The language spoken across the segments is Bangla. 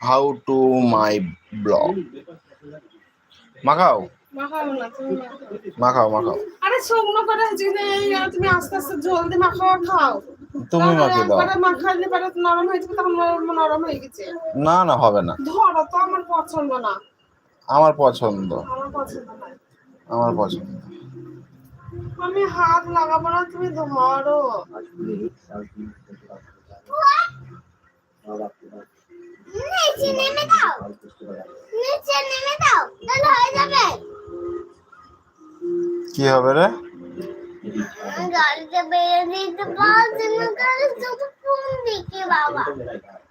হাউ টু মাই ব্লগ মাখাও? মাখাও। মাখাও। আরে শুকনো করে জিনে তুমি আস্তে আস্তে জলদি মাখাও খাও। তুমি মাখিয়ে দাও। মাখালে পরে নরম হয়ে যাবে তখন নরম নরম হয়ে গেছে। না না হবে না। ধরো তো আমার পছন্দ না। আমার পছন্দ। আমার পছন্দ না। আমার পছন্দ। আমি হাত লাগাবো না তুমি ধরো। নিচে নেমে দাও। নিচে নেমে দাও তাহলে হয়ে যাবে। কি হবে রে? গাড়িতে বেরিয়ে দিতে পারছি না গাড়ি শুধু ফোন দিকে বাবা।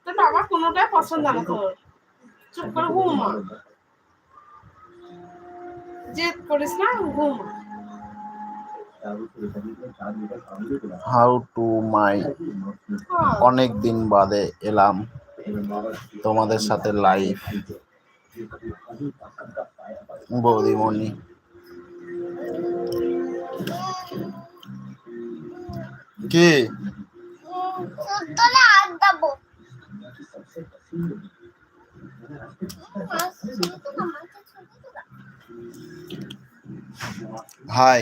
তো বাবা কোনোটাই পছন্দ না তোর। চুপ করে ঘুমা। জেদ করিস না ঘুমা। How to my. অনেক দিন বাদে এলাম তোমাদের সাথে লাইভ বৌদিমণি। কি? হাই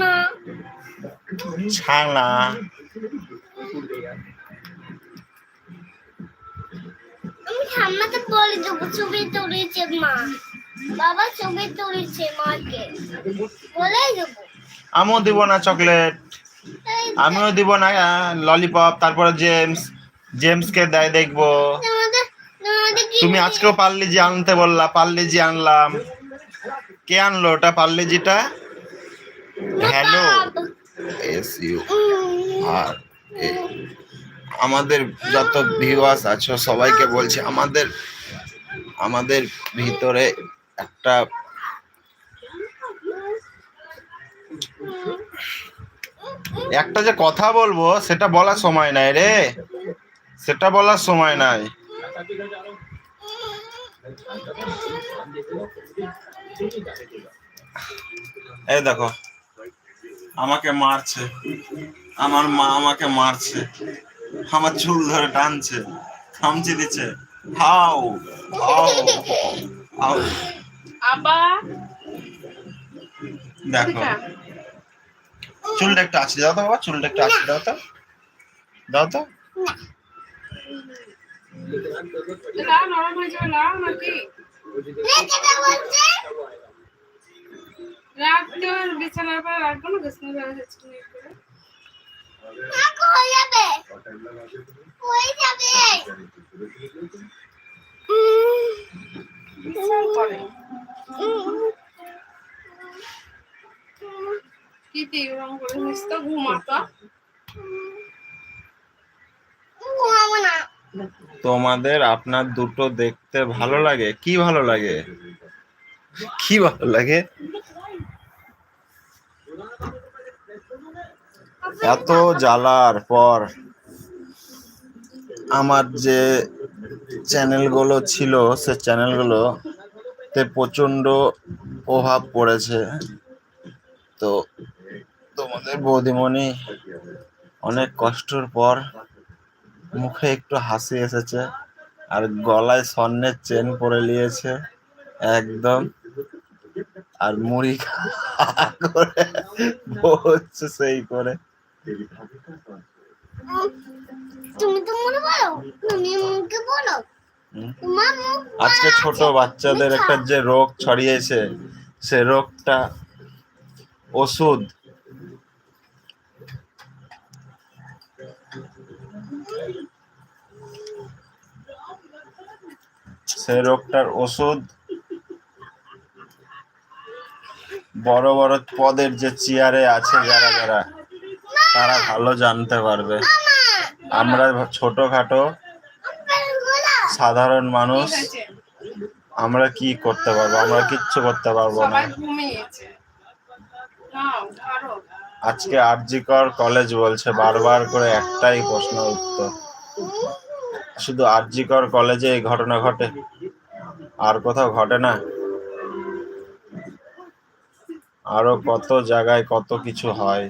না ছানা। আমি ঠাম্মাকে বলে দেবো ছবি তুলেছে মা। বাবা ছবি তুলেছে মাকে। বলেই দেবো। আমিও দিব না চকলেট। আমিও দিব না ললিপপ তারপরে জেমস। জেমসকে দেয় দেখব। তুমি আজকেও পার্লেজি আনতে বললা পার্লেজি আনলাম। কে আনলো ওটা পার্লেজিটা hello S U R A. আমাদের যত ভিউয়ার্স আছো সবাইকে বলছি আমাদের আমাদের ভিতরে একটা একটা যে কথা বলব সেটা বলার সময় নাই রে। সেটা বলার সময় নাই। এই দেখো। আমাকে মারছে। আমার মা আমাকে মারছে। আমার চুল ধরে টানছে খামচি দিচ্ছে। হাও হাও হাও। আবার দেখো। চুলটা একটু আসি দাও তো বাবা চুলটা একটু আসি দাও তো। দাও তো। লাও নরম হয়ে যাবে লাও নাকি? তোমাদের আপনার দুটো দেখতে ভালো লাগে? কি ভালো লাগে? কি ভালো লাগে? এত জ্বালার পর আমার যে চ্যানেলগুলো ছিল, সে চ্যানেলগুলো তে প্রচণ্ড প্রভাব পড়েছে। তো তোমাদের বৌদিমণি অনেক কষ্টর পর মুখে একটু হাসি এসেছে আর গলায় স্বর্ণের চেন পরে নিয়েছে একদম। আর মুড়ি করে সেই করে। আজকে ছোট বাচ্চাদের একটা যে রোগ ছড়িয়েছে, সে রোগটা ওষুধ। সে রোগটার ওষুধ বড় বড় পদের যে চেয়ারে আছে যারা যারা তারা ভালো জানতে পারবে। আমরা ছোটখাটো সাধারণ মানুষ আমরা কি করতে পারব? আমরা কিচ্ছু করতে পারব না। আজকে আরজিকর কলেজ বলছে বারবার করে একটাই প্রশ্ন উত্তর। শুধু আরজিকর কলেজে এই ঘটনা ঘটে? আর কোথাও ঘটে না? আরও কত জায়গায় কত কিছু হয়?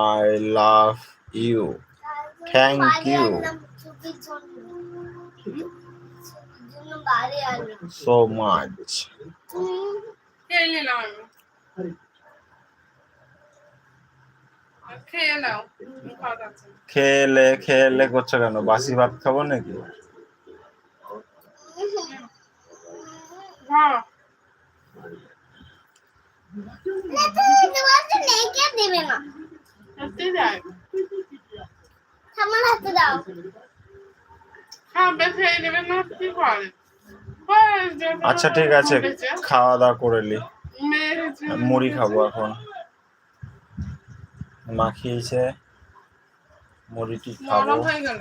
I love you thank you so much. খেলে খেলে করছ কেন? বাসি ভাত খাব নাকি? হ্যাঁ আচ্ছা ঠিক আছে। খাওয়া দাওয়া করে নি। মুড়ি খাব এখন। মাখিয়েছে, মুড়িটি খাব। গেল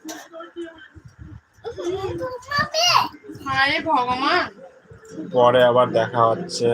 ঘুমাবে হায় ভগবান। পরে আবার দেখা হচ্ছে।